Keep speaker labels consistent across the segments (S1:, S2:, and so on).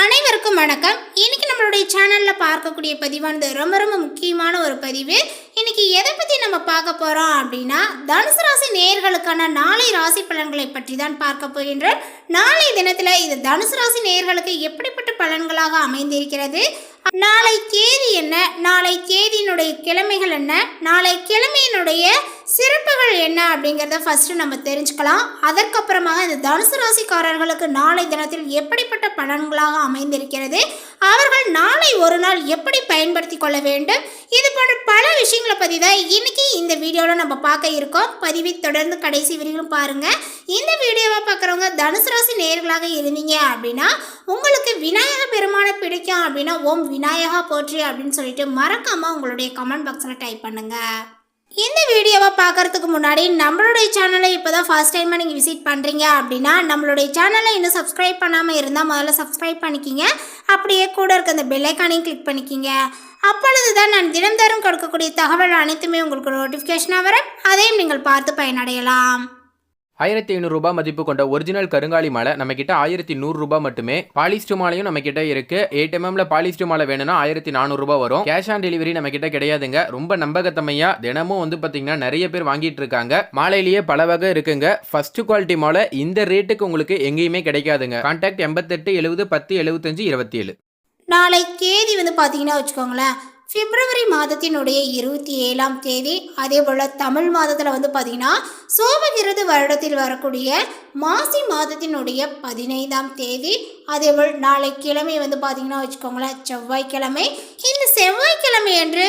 S1: அனைவருக்கும் வணக்கம். இன்னைக்கு நம்மளுடைய சேனல்ல பார்க்கக்கூடிய பதிவானது ரொம்ப ரொம்ப முக்கியமான ஒரு பதிவு. இன்னைக்கு எதை பத்தி நம்ம பார்க்க போறோம் அப்படின்னா தனுசு ராசி நேயர்களுக்கான நாளை ராசி பலன்களை பற்றி தான் பார்க்க போகின்றோம். நாளை தினத்துல இது தனுசு ராசி நேயர்களுக்கு எப்படிப்பட்ட பலன்களாக அமைந்திருக்கிறது? நாளை தேதி என்ன? நாளை தேதியினுடைய கிழமைகள் என்ன? நாளை கிழமையினுடைய சிறப்புகள் என்ன அப்படிங்கிறத ஃபஸ்ட்டு நம்ம தெரிஞ்சுக்கலாம். அதற்கப்புறமாக இந்த தனுசு ராசிக்காரர்களுக்கு நாளை தினத்தில் எப்படிப்பட்ட பலன்களாக அமைந்திருக்கிறது? அவர்கள் நாளை ஒரு நாள் எப்படி பயன்படுத்தி கொள்ள வேண்டும்? இது போன்ற பல விஷயங்களை பற்றி தான் இன்னைக்கு இந்த வீடியோவில் நம்ம பார்க்க இருக்கோம். பதிவை தொடர்ந்து கடைசி வரையிலும் பாருங்கள் இந்த வீடியோவை பார்க்குறவங்க தனுசு ராசி நேர்களாக இருந்தீங்க அப்படின்னா உங்களுக்கு விநாயக பெருமானை பிடிக்கும் அப்படின்னா ஓம் விநாயகா போற்றி அப்படின்னு சொல்லிட்டு மறக்காமல் உங்களுடைய கமெண்ட் பாக்ஸில் டைப் பண்ணுங்கள் இந்த வீடியோவை பார்க்கறதுக்கு முன்னாடி நம்மளுடைய சேனலை இப்போ தான் ஃபர்ஸ்ட் டைமாக நீங்கள் விசிட் பண்ணுறீங்க அப்படின்னா நம்மளுடைய சேனலை இன்னும் சப்ஸ்கிரைப் பண்ணாமல் இருந்தால் முதல்ல சப்ஸ்கிரைப் பண்ணிக்கிங்க. அப்படியே கூட இருக்க அந்த பெல்லைக்கானையும் கிளிக் பண்ணிக்கிங்க. அப்பொழுது தான் நான் தினந்தோறும் கொடுக்கக்கூடிய தகவல் அனைத்துமே உங்களுக்கு நோட்டிஃபிகேஷனாக வரும். அதையும் நீங்கள் பார்த்து பயனடையலாம்.
S2: ஆயிரத்தி ஐநூறுரூபா மதிப்பு கொண்ட ஒரிஜினல் கருங்காலி மாலை நம்ம கிட்ட ஆயிரத்தி நூறுரூபா மட்டுமே. பாலிஸ்டு மாலையும் நம்ம கிட்ட இருக்கு எயிட் எம்எம்ல பாலிஸ்டு மாலை வேணும்னா ஆயிரத்தி நானூறுரூபா வரும். கேஷ் ஆன் டெலிவரி நம்ம கிட்ட கிடையாதுங்க. ரொம்ப நம்பகத்தமையா தினமும் வந்து பாத்தீங்கன்னா நிறைய பேர் வாங்கிட்டு இருக்காங்க. மாலையிலேயே பல வகை இருக்குங்க. ஃபர்ஸ்ட் குவாலிட்டி மாலை இந்த ரேட்டுக்கு உங்களுக்கு எங்கேயுமே கிடைக்காதுங்க. கான்டாக்ட் எண்பத்தெட்டு எழுபது பத்து எழுபத்தஞ்சு இருபத்தி ஏழு
S1: நாளை தேதி வந்து பார்த்தீங்கன்னா வச்சுக்கோங்களேன் பிப்ரவரி மாதத்தினுடைய இருபத்தி ஏழாம் தேதி அதே போல் தமிழ் மாதத்தில் வந்து பார்த்தீங்கன்னா சோமகிருது வருடத்தில் வரக்கூடிய மாசி மாதத்தினுடைய பதினைந்தாம் தேதி அதேபோல் நாளை கிழமை வந்து பார்த்தீங்கன்னா வச்சுக்கோங்களேன் செவ்வாய்க்கிழமை. இந்த செவ்வாய்க்கிழமை என்று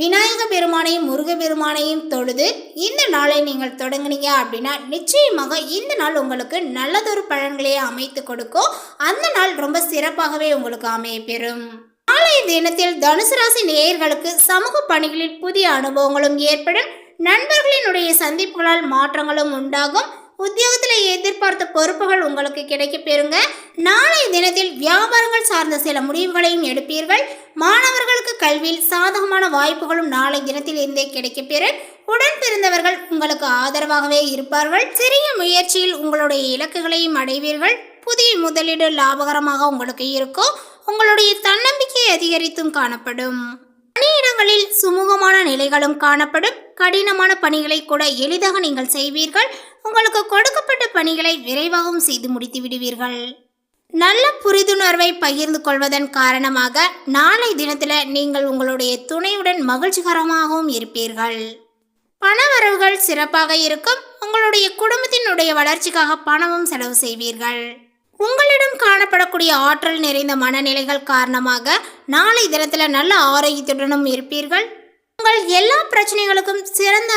S1: விநாயக பெருமானையும் முருக பெருமானையும் தொழுது இந்த நாளை நீங்கள் தொடங்குனீங்க அப்படின்னா நிச்சயமாக இந்த நாள் உங்களுக்கு நல்லதொரு பழன்களையே அமைத்து கொடுக்கும். அந்த நாள் ரொம்ப சிறப்பாகவே உங்களுக்கு அமைய பெறும். நாளைய தினத்தில் தனுசு ராசி நேயர்களுக்கு சமூக பணிகளில் புதிய அனுபவங்களும் ஏற்படும். நண்பர்களினுடைய சந்திப்புகளால் மாற்றங்களும் உண்டாகும். உத்தியோகத்தில் எதிர்பார்த்த பொறுப்புகள் உங்களுக்கு கிடைக்க பெறுங்க. நாளைய தினத்தில் வியாபாரங்கள் சார்ந்த சில முடிவுகளையும் எடுப்பீர்கள். மாணவர்களுக்கு கல்வியில் சாதகமான வாய்ப்புகளும் நாளை தினத்தில் இருந்தே கிடைக்க பெற உடன் பிறந்தவர்கள் உங்களுக்கு ஆதரவாகவே இருப்பார்கள். சிறிய முயற்சியில் உங்களுடைய இலக்குகளையும் அடைவீர்கள். புதிய முதலீடு லாபகரமாக உங்களுக்கு இருக்கும். உங்களுடைய தன்னம்பிக்கை அதிகரித்தும் காணப்படும். பணியிடங்களில் சுமூகமான நிலைகளும் காணப்படும். கடினமான பணிகளை கூட எளிதாக நீங்கள் செய்வீர்கள். உங்களுக்கு கொடுக்கப்பட்ட பணிகளை விரைவாகவும் செய்து முடித்து விடுவீர்கள். நல்ல புரிந்துணர்வை பகிர்ந்து கொள்வதன் காரணமாக நாளை தினத்தில் நீங்கள் உங்களுடைய துணையுடன் மகிழ்ச்சிகரமாகவும் இருப்பீர்கள். பணவரவுகள் சிறப்பாக இருக்கும். உங்களுடைய குடும்பத்தினுடைய வளர்ச்சிக்காக பணமும் செலவு செய்வீர்கள். உங்களிடம் காணப்படக்கூடிய ஆற்றல் நிறைந்த மனநிலைகள் காரணமாக நாளை தினத்தில் நல்ல ஆரோக்கியத்துடனும் இருப்பீர்கள். உங்கள் எல்லா பிரச்சனைகளுக்கும் சிறந்த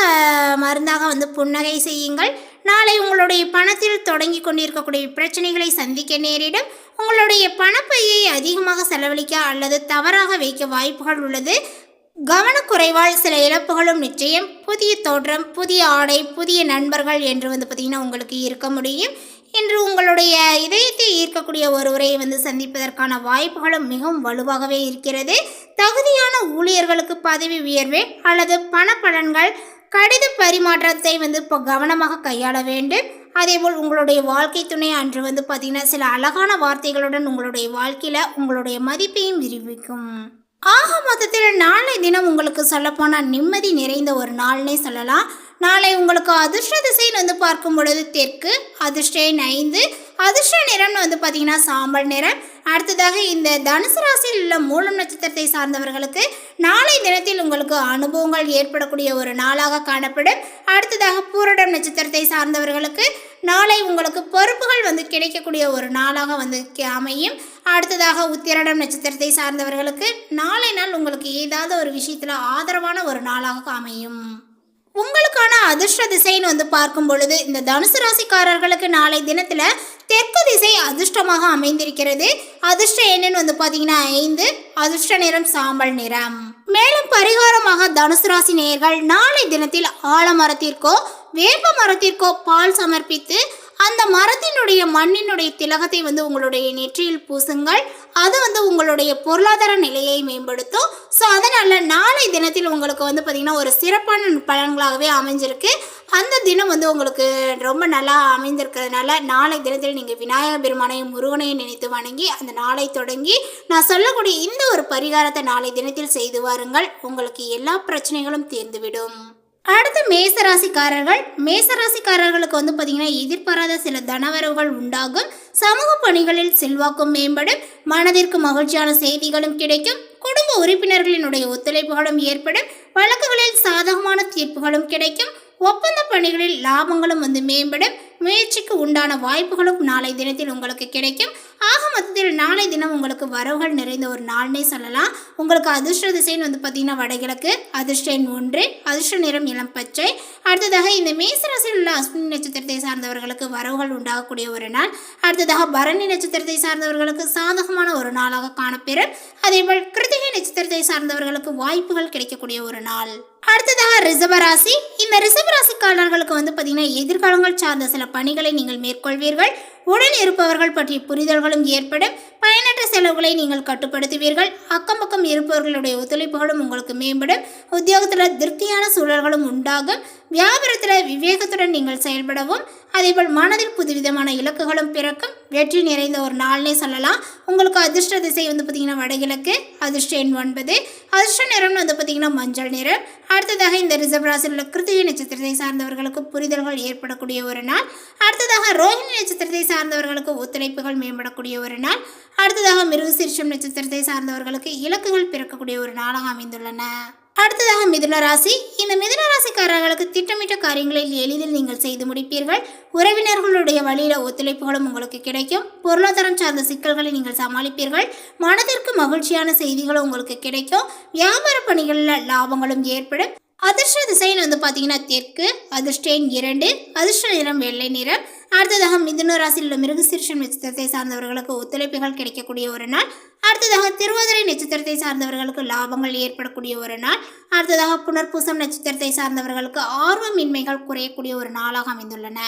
S1: மருந்தாக வந்து புன்னகை செய்யுங்கள். நாளை உங்களுடைய பணத்தில் தொடங்கி கொண்டிருக்கக்கூடிய பிரச்சனைகளை சந்திக்க நேரிடும். உங்களுடைய பணப்பையை அதிகமாக செலவழிக்க அல்லது தவறாக வைக்க வாய்ப்புகள் உள்ளது. கவனக்குறைவால் சில இழப்புகளும் நிச்சயம். புதிய தோற்றம் புதிய ஆடை புதிய நண்பர்கள் என்று வந்து பார்த்திங்கன்னா உங்களுக்கு இருக்க முடியும். இன்று உங்களுடைய இதயத்தை ஈர்க்கக்கூடிய ஒருவரை வந்து சந்திப்பதற்கான வாய்ப்புகளும் மிகவும் வலுவாகவே இருக்கிறது. தகுதியான ஊழியர்களுக்கு பதவி உயர்வு அல்லது பணப்பலன்கள் கடித பரிமாற்றத்தை வந்து இப்போ கவனமாக கையாள வேண்டும். அதேபோல் உங்களுடைய வாழ்க்கை துணை அன்று வந்து பார்த்திங்கன்னா சில அழகான வார்த்தைகளுடன் உங்களுடைய வாழ்க்கையில் உங்களுடைய மதிப்பையும் விரிவிக்கும். ஆக மொத்தத்தில் நாளை தினம் உங்களுக்கு சொல்லப்போனால் நிம்மதி நிறைந்த ஒரு நாள்னே சொல்லலாம். நாளை உங்களுக்கு அதிர்ஷ்ட திசைன்னு வந்து பார்க்கும் பொழுது தெற்கு அதிர்ஷ்ட ஐந்து அதிர்ஷ்ட நிறம்னு வந்து பார்த்தீங்கன்னா சாம்பல் நிறம். அடுத்ததாக இந்த தனுசு ராசியில் உள்ள மூலம் நட்சத்திரத்தை சார்ந்தவர்களுக்கு நாளை தினத்தில் உங்களுக்கு அனுபவங்கள் ஏற்படக்கூடிய ஒரு நாளாக காணப்படும். அடுத்ததாக பூரடம் நட்சத்திரத்தை சார்ந்தவர்களுக்கு நாளை உங்களுக்கு பொறுப்புகள் வந்து கிடைக்கக்கூடிய ஒரு நாளாக வந்து அமையும். அடுத்ததாக உத்திரடம் நட்சத்திரத்தை சார்ந்தவர்களுக்கு நாளை நாள் உங்களுக்கு ஏதாவது ஒரு விஷயத்தில் ஆதரவான ஒரு நாளாக அமையும். உங்களுக்கான அதிர்ஷ்ட திசைன்னு வந்து பார்க்கும் பொழுது இந்த தனுசு ராசிக்காரர்களுக்கு நாளை தினத்துல தெற்கு திசை அதிர்ஷ்டமாக அமைந்திருக்கிறது. அதிர்ஷ்ட என்னன்னு வந்து பார்த்தீங்கன்னா ஐந்து அதிர்ஷ்ட நிறம் சாம்பல் நிறம். மேலும் பரிகாரமாக தனுசு ராசி நேயர்கள் நாளை தினத்தில் ஆலமரத்திற்கோ வேப்ப மரத்திற்கோ பால் சமர்ப்பித்து அந்த மரத்தினுடைய மண்ணினுடைய திலகத்தை வந்து உங்களுடைய நெற்றியில் பூசுங்கள். அது வந்து உங்களுடைய பொருளாதார நிலையை மேம்படுத்தும். ஸோ அதனால் நாளை தினத்தில் உங்களுக்கு வந்து பார்த்திங்கன்னா ஒரு சிறப்பான பலன்களாகவே அமைஞ்சிருக்கு. அந்த தினம் வந்து உங்களுக்கு ரொம்ப நல்லா அமைந்திருக்கிறதுனால நாளை தினத்தில் நீங்கள் விநாயகர் பெருமானையும் முருகனையும் நினைத்து வணங்கி அந்த நாளை தொடங்கி நான் சொல்லக்கூடிய இந்த ஒரு பரிகாரத்தை நாளை தினத்தில் செய்து வாருங்கள். உங்களுக்கு எல்லா பிரச்சனைகளும் தீர்ந்துவிடும். அடுத்து மேசராசிக்காரர்கள். மேசராசிக்காரர்களுக்கு வந்து பார்த்தீங்கன்னா எதிர்பாராத சில தனவரவுகள் உண்டாகும். சமூக பணிகளில் செல்வாக்கும் மேம்படும். மனதிற்கு மகிழ்ச்சியான செய்திகளும் கிடைக்கும். குடும்ப உறுப்பினர்களினுடைய ஒத்துழைப்புகளும் ஏற்படும். வழக்குகளில் சாதகமான தீர்ப்புகளும் கிடைக்கும். ஒப்பந்த பணிகளில் லாபங்களும் வந்து மேம்படும். முயற்சிக்கு உண்டான வாய்ப்புகளும் நாளை தினத்தில் உங்களுக்கு கிடைக்கும். ஆக மொத்தத்தில் நாளை தினம் உங்களுக்கு வரவுகள் நிறைந்த ஒரு நாள்னே சொல்லலாம். உங்களுக்கு அதிர்ஷ்ட திசைன்னு வந்து பார்த்தீங்கன்னா வடகிழக்கு அதிர்ஷ்ட எண் ஒன்று அதிர்ஷ்ட நிறம் இளம் பச்சை. அடுத்ததாக இந்த மேசராசியில் உள்ள அஸ்வினி நட்சத்திரத்தை சார்ந்தவர்களுக்கு வரவுகள் உண்டாகக்கூடிய ஒரு நாள். அடுத்ததாக பரணி நட்சத்திரத்தை சார்ந்தவர்களுக்கு சாதகமான ஒரு நாளாக காணப்பெறும். அதேபோல் கிருத்திகை நட்சத்திரத்தை சார்ந்தவர்களுக்கு வாய்ப்புகள் கிடைக்கக்கூடிய ஒரு நாள். அடுத்ததாக ரிசவராசி இந்த ரிசவராசிக்காரர்களுக்கு வந்து பார்த்தீங்கன்னா எதிர்காலங்கள் சார்ந்த சில பணிகளை நீங்கள் மேற்கொள்வீர்கள். உடன் இருப்பவர்கள் பற்றிய புரிதல்களும் ஏற்படும். பயனற்ற செலவுகளை நீங்கள் கட்டுப்படுத்துவீர்கள். அக்கம் பக்கம் இருப்பவர்களுடைய ஒத்துழைப்புகளும் உங்களுக்கு மேம்படும். உத்தியோகத்தில் திருப்தியான சூழல்களும் உண்டாகும். வியாபாரத்தில் விவேகத்துடன் நீங்கள் செயல்படவும் அதேபோல் மனதில் புதுவிதமான இலக்குகளும் பிறக்கும். வெற்றி நிறைந்த ஒரு நாள்னே சொல்லலாம். உங்களுக்கு அதிர்ஷ்ட திசை வந்து பார்த்திங்கன்னா வடகிழக்கு அதிர்ஷ்ட எண் ஒன்பது. அதிர்ஷ்ட நிறம்னு வந்து பார்த்திங்கன்னா மஞ்சள் நிறம். அடுத்ததாக இந்த ரிசர்வ் ராசியில் உள்ள கிருத்திகை நட்சத்திரத்தை சார்ந்தவர்களுக்கு புரிதல்கள் ஏற்படக்கூடிய ஒரு நாள். அடுத்ததாக ரோஹிணி நட்சத்திரத்தை சார்ந்தவர்களுக்கு ஒத்துழைப்புகள் மேம்படக்கூடிய ஒரு நாள். அடுத்ததாக மிருகசீர்ஷம் நட்சத்திரத்தை சார்ந்தவர்களுக்கு இலக்குகள் பிறக்கக்கூடிய ஒரு நாளாக அமைந்துள்ளன. அடுத்ததாக மிதுன ராசி. இந்த மிதுன ராசிக்காரர்களுக்கு திட்டமிட்ட காரியங்களில் எளிதில் நீங்கள் செய்து முடிப்பீர்கள். உறவினர்களுடைய வழியில ஒத்துழைப்புகளும் உங்களுக்கு கிடைக்கும். பொருளாதாரம் சார்ந்த சிக்கல்களை நீங்கள் சமாளிப்பீர்கள். மனதிற்கு மகிழ்ச்சியான செய்திகளும் உங்களுக்கு கிடைக்கும். வியாபார பணிகளில் லாபங்களும் ஏற்படும். அதிர்ஷ்ட திசைன்னு வந்து பார்த்தீங்கன்னா தெற்கு அதிர்ஷ்டேன் இரண்டு அதிர்ஷ்ட நிறம் வெள்ளை நிறம். அடுத்ததாக மிதுன ராசியில் உள்ள மிருகசீர்ஷம் நட்சத்திரத்தை சார்ந்தவர்களுக்கு ஒத்துழைப்புகள் கிடைக்கக்கூடிய ஒரு நாள். அடுத்ததாக திருவாதிரை நட்சத்திரத்தை சார்ந்தவர்களுக்கு லாபங்கள் ஏற்படக்கூடிய ஒரு நாள். அடுத்ததாக புனர்பூசம் நட்சத்திரத்தை சார்ந்தவர்களுக்கு ஆர்வமின்மைகள் குறையக்கூடிய ஒரு நாளாக அமைந்துள்ளன.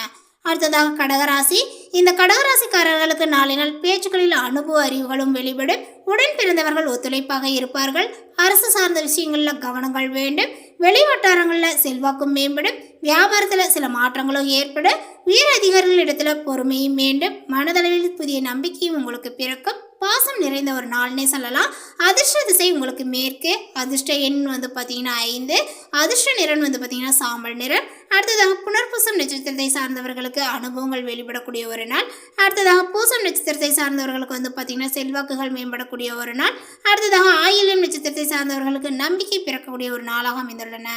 S1: அடுத்ததாக கடகராசி. இந்த கடகராசிக்காரர்களுக்கு நாளினால் பேச்சுக்களில் அனுபவ அறிவுகளும் வெளிப்படும். உடன் பிறந்தவர்கள் ஒத்துழைப்பாக இருப்பார்கள். அரசு சார்ந்த விஷயங்களில் கவனங்கள் வேண்டும். வெளி வட்டாரங்களில் செல்வாக்கும் மேம்படும். வியாபாரத்தில் சில மாற்றங்களும் ஏற்படும். உயர் அதிகாரிகளிடத்தில் பொறுமையும் வேண்டும். மனதளவில் புதிய நம்பிக்கையும் உங்களுக்கு பிறக்கும். பாசம் நிறைந்த ஒரு நாள்னே சொல்லலாம். அதிர்ஷ்ட திசை உங்களுக்கு மேற்கு. அதிர்ஷ்ட எண் வந்து பார்த்தீங்கன்னா ஐந்து. அதிர்ஷ்ட நிறன் வந்து பார்த்தீங்கன்னா சாம்பல் நிறம். அடுத்ததாக புனர்பூசம் நட்சத்திரத்தை சார்ந்தவர்களுக்கு அனுபவங்கள் வெளிப்படக்கூடிய ஒரு நாள். அடுத்ததாக பூசம் நட்சத்திரத்தை சார்ந்தவர்களுக்கு வந்து பார்த்தீங்கன்னா செல்வாக்குகள் மேம்படக்கூடிய ஒரு நாள். அடுத்ததாக ஆயிலம் நட்சத்திரத்தை சார்ந்தவர்களுக்கு நம்பிக்கை பிறக்கக்கூடிய ஒரு நாளாக அமைந்துள்ளன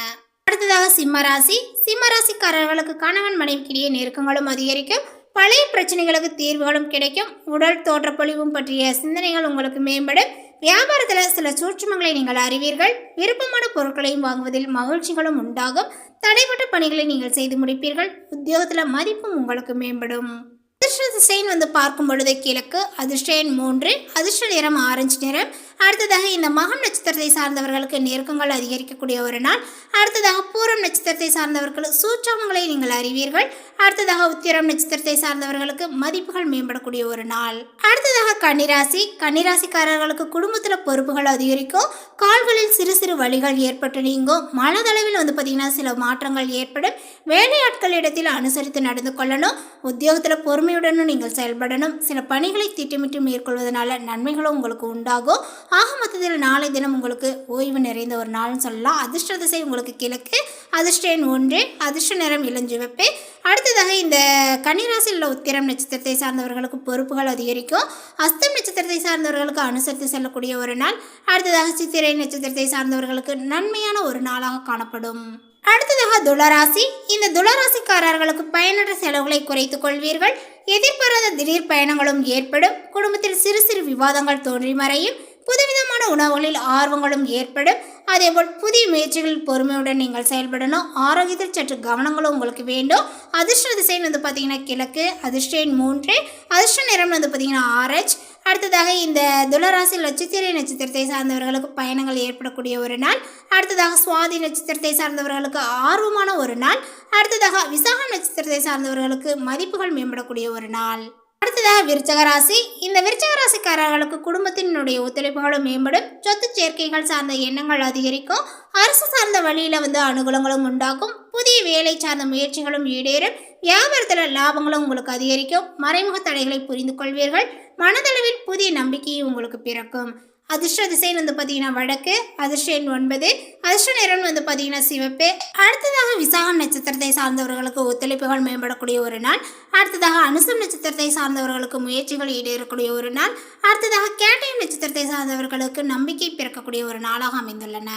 S1: அடுத்ததாக சிம்மராசி. சிம்மராசிக்காரர்களுக்கு கணவன் மனைவிக்கிடையே நெருக்கங்களும் அதிகரிக்கும். பழைய பிரச்சனைகளுக்கு தீர்வுகளும் கிடைக்கும். உடல் தோற்றப்பொழிவும் பற்றிய சிந்தனைகள் உங்களுக்கு மேம்படும். வியாபாரத்தில் சில சூட்சுமங்களை நீங்கள் அறிவீர்கள். விருப்பமான பொருட்களையும் வாங்குவதில் மகிழ்ச்சிகளும் உண்டாகும். தடைப்பட்ட பணிகளை நீங்கள் செய்து முடிப்பீர்கள். உத்தியோகத்தில் மதிப்பும் உங்களுக்கு மேம்படும். அதிர்ஷ்ட திசைன்னு வந்து பார்க்கும் பொழுது கிழக்கு அதிர்ஷ்ட எண் மூன்று அதிர்ஷ்ட நிறம் ஆரஞ்சு நிறம். அடுத்ததாக இந்த மகம் நட்சத்திரத்தை சார்ந்தவர்களுக்கு நெருக்கங்கள் அதிகரிக்கக்கூடிய ஒரு நாள். அடுத்ததாக பூரம் நட்சத்திரத்தை சார்ந்தவர்களுக்கு சூட்சமங்களை நீங்கள் அறிவீர்கள். அடுத்ததாக உத்திரம் நட்சத்திரத்தை சார்ந்தவர்களுக்கு மதிப்புகள் மேம்படக்கூடிய ஒரு நாள். அடுத்ததாக கன்னிராசி. கன்னிராசிக்காரர்களுக்கு குடும்பத்தில் பொறுப்புகள் அதிகரிக்கும். கால்களில் சிறு சிறு வலிகள் ஏற்பட்டு நீங்கும். மனதளவில் வந்து பார்த்திங்கன்னா சில மாற்றங்கள் ஏற்படும். வேலையாட்களிடத்தில் அனுசரித்து நடந்து கொள்ளணும். உத்தியோகத்தில் பொறுமையுடனும் நீங்கள் செயல்படணும். சில பணிகளை திட்டமிட்டு மேற்கொள்வதனால நன்மைகளும் உங்களுக்கு உண்டாகும். ஆக மொத்தத்தில் நாளை தினம் உங்களுக்கு ஓய்வு நிறைந்த ஒரு நாள்னு சொல்லலாம். அதிர்ஷ்ட திசை உங்களுக்கு கிழக்கு அதிர்ஷ்ட எண் ஒன்று அதிர்ஷ்ட நிறம் இளஞ்சிவப்பு. அடுத்ததாக இந்த கன்னிராசியில் உள்ள உத்திரம் நட்சத்திரத்தை சார்ந்தவர்களுக்கு பொறுப்புகள் அதிகரிக்கும். அஸ்தம் நட்சத்திரத்தை சார்ந்தவர்களுக்கு அனுசரித்து செல்லக்கூடிய ஒரு நாள். அடுத்ததாக சித்திரை நட்சத்திரத்தை சார்ந்தவர்களுக்கு நன்மையான ஒரு நாளாக காணப்படும். அடுத்ததாக துளராசி. இந்த துளராசிக்காரர்களுக்கு பயனற்ற செலவுகளை குறைத்துக் கொள்வீர்கள். எதிர்பாராத திடீர் பயணங்களும் ஏற்படும். குடும்பத்தில் சிறு சிறு விவாதங்கள் தோன்றி மறையும். புதுவிதமான உணவுகளில் ஆர்வங்களும் ஏற்படும். அதேபோல் புதிய முயற்சிகளில் பொறுமையுடன் நீங்கள் செயல்படணும். ஆரோக்கியத்தில் சற்று கவனங்களும் உங்களுக்கு வேண்டும். அதிர்ஷ்ட திசைன்னு வந்து பார்த்தீங்கன்னா கிழக்கு அதிர்ஷ்டன் மூன்று அதிர்ஷ்ட நிறம் வந்து பார்த்தீங்கன்னா ஆரஞ்ச். அடுத்ததாக இந்த துளராசி நட்சத்திர நட்சத்திரத்தை சார்ந்தவர்களுக்கு பயணங்கள் ஏற்படக்கூடிய ஒரு நாள். அடுத்ததாக சுவாதி நட்சத்திரத்தை சார்ந்தவர்களுக்கு ஆர்வமான ஒரு நாள். அடுத்ததாக விசாக நட்சத்திரத்தை சார்ந்தவர்களுக்கு மதிப்புகள் மேம்படக்கூடிய ஒரு நாள். அடுத்ததாக விருச்சக ராசி. இந்த விருச்சக ராசிக்காரர்களுக்கு குடும்பத்தினுடைய ஒத்துழைப்புகளும் மேம்படும். சொத்து சேர்க்கைகள் சார்ந்த எண்ணங்கள் அதிகரிக்கும். அரசு சார்ந்த வழியில் வந்து அனுகூலங்களும் உண்டாகும். புதிய வேலை சார்ந்த முயற்சிகளும் ஈடேறும். வியாபாரத்தில் லாபங்களும் உங்களுக்கு அதிகரிக்கும். மறைமுக தடைகளை புரிந்து கொள்வீர்கள் மனதளவில் புதிய நம்பிக்கையும் உங்களுக்கு பிறக்கும். அதிர்ஷ்ட திசைன்னு வந்து பார்த்தீங்கன்னா வடக்கு அதிர்ஷ்ட எண் ஒன்பது அதிர்ஷ்ட நிறம் வந்து பார்த்தீங்கன்னா சிவப்பு. அடுத்ததாக விசாகம் நட்சத்திரத்தை சார்ந்தவர்களுக்கு ஒத்துழைப்புகள் மேம்படக்கூடிய ஒரு நாள். அடுத்ததாக அனுசம் நட்சத்திரத்தை சார்ந்தவர்களுக்கு முயற்சிகள் ஈடேறக்கூடிய ஒரு நாள். அடுத்ததாக கேட்டயம் நட்சத்திரத்தை சார்ந்தவர்களுக்கு நம்பிக்கை பிறக்கக்கூடிய ஒரு நாளாக அமைந்துள்ளன.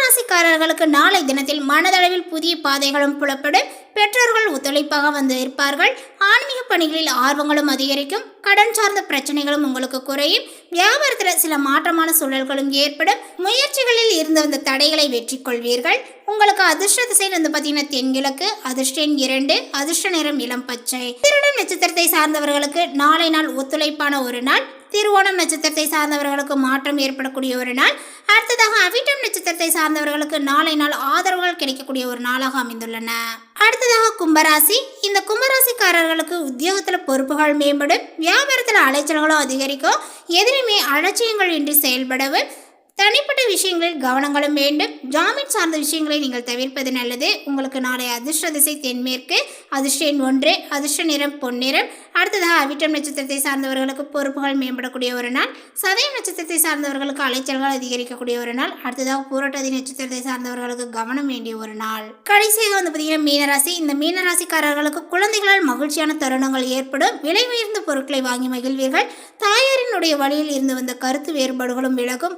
S1: ராசிக்காரர்களுக்கு நாளை தினத்தில் மனதளவில் புதிய பாதைகளும் புலப்படும். பெற்றோர்கள் ஒத்துழைப்பாக வந்து இருப்பார்கள். ஆன்மீக பணிகளில் ஆர்வங்களும் அதிகரிக்கும். கடன் சார்ந்த பிரச்சனைகளும் உங்களுக்கு குறையும். வியாபாரத்தில் சில மாற்றமான சூழல்களும் ஏற்படும். முயற்சிகளில் இருந்து வந்த தடைகளை வெற்றி கொள்வீர்கள். உங்களுக்கு அதிர்ஷ்ட திசையில் வந்து பார்த்தீங்கன்னா தென்கிழக்கு அதிர்ஷ்ட இரண்டு அதிர்ஷ்ட நிறம் இளம் பச்சை. திருடன் நட்சத்திரத்தை சார்ந்தவர்களுக்கு நாளை நாள் ஒத்துழைப்பான ஒரு நாள். திருவோணம் நட்சத்திரத்தை சார்ந்தவர்களுக்கு மாற்றம் ஏற்படக்கூடிய ஒரு நாள். அடுத்ததாக அவிட்டம் நட்சத்திரத்தை சார்ந்தவர்களுக்கு நாளை நாள் ஆதரவுகள் கிடைக்கக்கூடிய ஒரு நாளாக அமைந்துள்ளன. அடுத்ததாக கும்பராசி. இந்த கும்பராசிக்காரர்களுக்கு உத்தியோகத்தில் பொறுப்புகள் மேம்படும் வியாபாரத்தில் அலைச்சல்களும் அதிகரிக்கும் எதிலுமே அலட்சியங்கள் இன்றி செயல்படவும் தனிப்பட்ட விஷயங்களில் கவனங்களும் வேண்டும். ஜாமீன் சார்ந்த விஷயங்களை நீங்கள் தவிர்ப்பது நல்லது. உங்களுக்கு நாளை அதிர்ஷ்ட திசை தென்மேற்கு அதிர்ஷ்ட எண் ஒன்று அதிர்ஷ்ட நிறம் பொன்னிறம். அடுத்ததாக அவிட்டம் நட்சத்திரத்தை சார்ந்தவர்களுக்கு பொறுப்புகள் மேம்படக்கூடிய ஒரு நாள். சதயம் நட்சத்திரத்தை சார்ந்தவர்களுக்கு அலைச்சல்கள் அதிகரிக்கக்கூடிய ஒரு நாள். அடுத்ததாக பூரட்டாதி நட்சத்திரத்தை சார்ந்தவர்களுக்கு கவனம் வேண்டிய ஒரு நாள். கடைசியாக வந்து பார்த்தீங்கன்னா மீனராசி. இந்த மீனராசிக்காரர்களுக்கு குழந்தைகளால் மகிழ்ச்சியான தருணங்கள் ஏற்படும். விலை உயர்ந்த பொருட்களை வாங்கி மகிழ்வீர்கள். தாயாரினுடைய வழியில் இருந்து வந்த கருத்து வேறுபாடுகளும் விலகும்.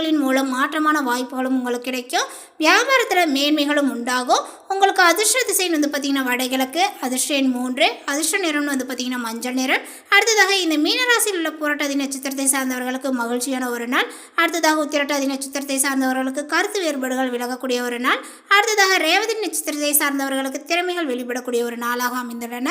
S1: பயணங்களின் மூலம் மாற்றமான வாய்ப்புகளும் உங்களுக்கு கிடைக்கும். வியாபாரத்தில் மேன்மைகளும் உண்டாகும். உங்களுக்கு அதிர்ஷ்ட திசைன்னு வந்து பார்த்தீங்கன்னா வடகிழக்கு அதிர்ஷ்ட எண் மூன்று அதிர்ஷ்ட நிறம்னு வந்து பார்த்தீங்கன்னா மஞ்சள் நிறம். அடுத்ததாக இந்த மீனராசியில் உள்ள புரட்டாதி நட்சத்திரத்தை சார்ந்தவர்களுக்கு மகிழ்ச்சியான ஒரு நாள். அடுத்ததாக உத்திரட்டாதி நட்சத்திரத்தை சார்ந்தவர்களுக்கு கருத்து வேறுபாடுகள் விலகக்கூடிய ஒரு நாள். அடுத்ததாக ரேவதி நட்சத்திரத்தை சார்ந்தவர்களுக்கு திறமைகள் வெளிப்படக்கூடிய ஒரு நாளாக அமைந்துள்ளன.